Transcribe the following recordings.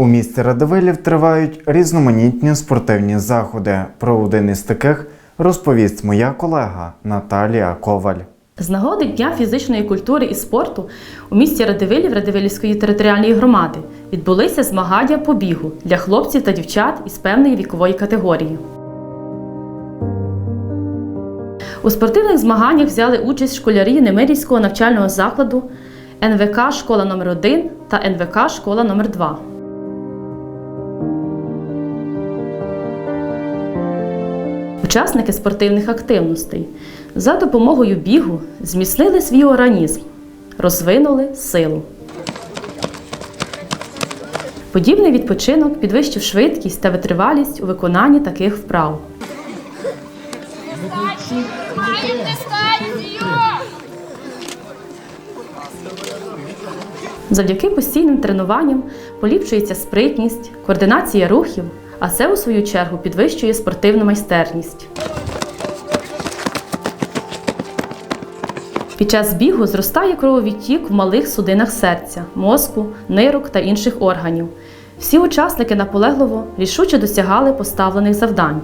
У місті Радивилів тривають різноманітні спортивні заходи. Про один із таких розповість моя колега Наталія Коваль. З нагоди Дня фізичної культури і спорту у місті Радивилів Радивилівської територіальної громади відбулися змагання по бігу для хлопців та дівчат із певної вікової категорії. У спортивних змаганнях взяли участь школярі Немирівського навчального закладу НВК Школа номер 1 та НВК Школа номер 2 Учасники спортивних активностей за допомогою бігу зміцнили свій організм, розвинули силу. Подібний відпочинок підвищив швидкість та витривалість у виконанні таких вправ. Завдяки постійним тренуванням поліпшується спритність, координація рухів, а це у свою чергу підвищує спортивну майстерність. Під час бігу зростає крововідтік в малих судинах серця, мозку, нирок та інших органів. Всі учасники наполегливо рішуче досягали поставлених завдань.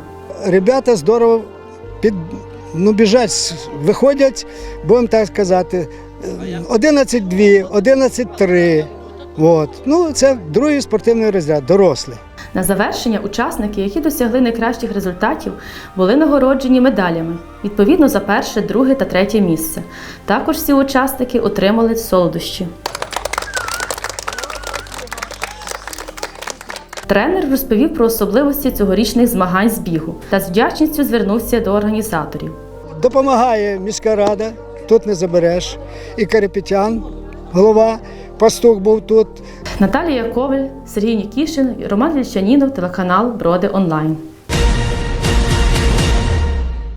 Ребята здорово під, ну, біжать, виходять, будемо так сказати, 11-2, 11-3. От. Ну, це другий спортивний розряд, дорослий. На завершення учасники, які досягли найкращих результатів, були нагороджені медалями відповідно за перше, друге та третє місце. Також всі учасники отримали солодощі. Тренер розповів про особливості цьогорічних змагань з бігу та з вдячністю звернувся до організаторів. Допомагає міська рада, тут не забереш. І Карепетян, голова, пастух був тут. Наталія Коваль, Сергій Нікішин, Роман Вільчанінов, телеканал Броди Онлайн.